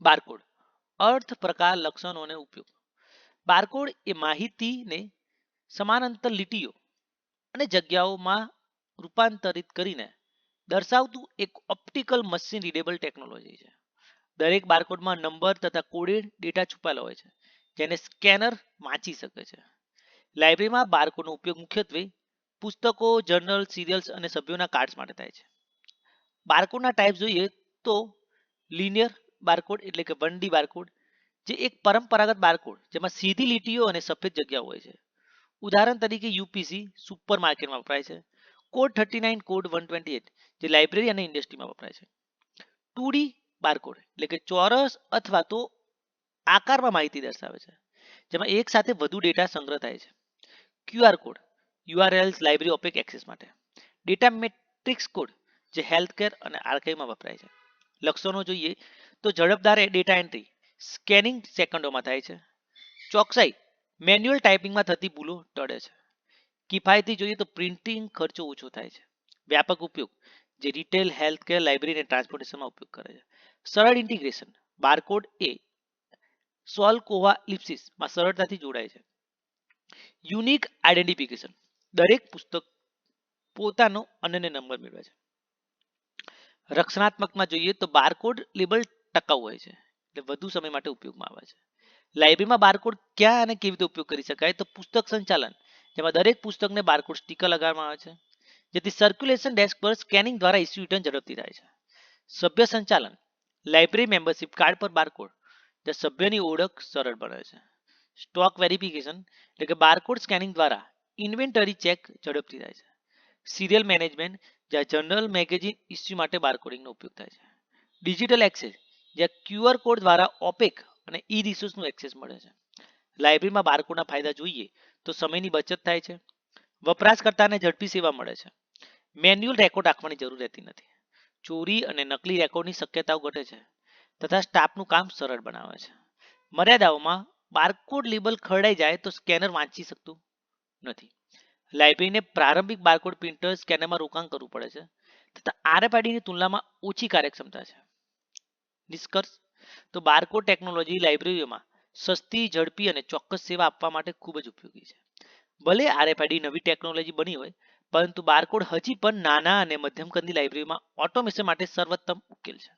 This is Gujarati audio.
બારકોડ. અર્થ, પ્રકાર, લક્ષણો અને ઉપયોગ. બારકોડ એ માહિતીને સમાંતર લીટીઓ અને જગ્યાઓમાં રૂપાંતરિત કરીને દર્શાવતું એક ઓપ્ટિકલ મશીન રીડેબલ ટેકનોલોજી છે. દરેક બારકોડમાં નંબર તથા કોડેડ ડેટા છુપાયેલો હોય છે, જેને સ્કેનર વાંચી શકે છે. લાઇબ્રેરીમાં બારકોડનો ઉપયોગ મુખ્યત્વે પુસ્તકો જર્નલ સિરિયલ્સ અને સભ્યોના કાર્ડ્સ માટે થાય છે. બારકોડના ટાઈપ જોઈએ તો લિનિયર બારકોડ એટલે કે વન ડી બારકોડ, જે એક પરંપરાગત બારકોડ, જેમાં સીધી લીટીઓ અને સફેદ જગ્યા હોય છે. ઉદાહરણ તરીકે યુપીસી સુપર માર્કેટમાં વપરાય છે. Code thirty nine, code one twenty eight, જે લાઇબ્રેરી અને ઇન્ડસ્ટ્રીમાં વપરાય છે. ટુ ડી બારકોડ એટલે કે ચોરસ અથવા તો આકારમાં માહિતી દર્શાવે છે, જેમાં એક સાથે વધુ ડેટા સંગ્રહ થાય છે. QR code, URLs library OPAC access માટે. ડેટા મેટ્રિક્સ કોડ, જે હેલ્થ કેર અને આર્કાઇવમાં વપરાય છે. લક્ષણો જોઈએ. તો ઝડપદાર ડેટા એન્ટ્રી સ્કેનિંગ સેકન્ડોમાં થાય છે. ચોકસાઈ મેન્યુઅલ ટાઈપિંગમાં થતી ભૂલો ટળે છે. કિફાયતી જોઈએ તો પ્રિન્ટિંગ ખર્ચો ઓછો થાય છે. વ્યાપક ઉપયોગ, જે રિટેલ હેલ્થ કેર લાઇબ્રેરી અને ટ્રાન્સપોર્ટેશનમાં ઉપયોગ કરે છે. સરળ ઇન્ટિગ્રેશન બારકોડ એ સોલ કોવા લિપ્સિસમાં સરળતાથી જોડાય છે. યુનિક આઈડેન્ટિફિકેશન દરેક પુસ્તક પોતાનો અનન્ય નંબર મેળવે છે. રક્ષણાત્મકમાં જોઈએ તો બારકોડ લેબલ ટકાઉ હોય છે. એટલે વધુ સમય માટે ઉપયોગમાં આવે છે. લાઇબ્રેરીમાં બારકોડ ક્યાં અને કેવી રીતે ઉપયોગ કરી શકાય તો પુસ્તક સંચાલન, જેમાં દરેક પુસ્તકને બારકોડ સ્ટીકર લગાવવામાં આવે છે, જેથી સર્ક્યુલેશન ડેસ્ક પર સ્કેનિંગ દ્વારા ઇસ્યુ રિટર્ન ઝડપથી થાય છે. સભ્ય સંચાલન લાઇબ્રેરી મેમ્બરશિપ કાર્ડ પર બારકોડ, જે સભ્યની ઓળખ સરળ બને છે. સ્ટોક વેરિફિકેશન એટલે કે બારકોડ સ્કેનિંગ દ્વારા ઇન્વેન્ટરી ચેક ઝડપથી થાય છે. સિરિયલ મેનેજમેન્ટ જ્યાં જનરલ મેગેઝિન ઇસ્યુ માટે બારકોડિંગનો ઉપયોગ થાય છે. ડિજિટલ એક્સેસ જ્યાં ક્યુઆર કોડ દ્વારા ઓપેક અને ઈ રિસોર્સનું એક્સેસ મળે છે. લાઇબ્રેરીમાં બારકોડના ફાયદા જોઈએ તો સમયની બચત થાય છે. વપરાશકર્તાને ઝડપી સેવા મળે છે. મેન્યુઅલ રેકોર્ડ રાખવાની જરૂર રહેતી નથી. ચોરી અને નકલી રેકોર્ડની શક્યતાઓ ઘટે છે તથા સ્ટાફનું કામ સરળ બનાવે છે. મર્યાદાઓમાં બારકોડ લેબલ ખરડાઈ જાય તો સ્કેનર વાંચી શકતું નથી. લાઇબ્રેરીને પ્રારંભિક બારકોડ પ્રિન્ટર સ્કેનરમાં રોકાણ કરવું પડે છે તથા આરએફઆઈડીની તુલનામાં ઓછી કાર્યક્ષમતા છે. નિષ્કર્ષ તો બારકોડ ટેકનોલોજી લાઇબ્રેરીઓમાં સસ્તી, ઝડપી અને ચોક્કસ સેવા આપવા માટે ખૂબ જ ઉપયોગી છે. ભલે આરએફઆઈડી નવી ટેકનોલોજી બની હોય, પરંતુ બારકોડ હજી પણ નાના અને મધ્યમ કદની લાઇબ્રેરીમાં ઓટોમેશન માટે સર્વોત્તમ ઉકેલ છે.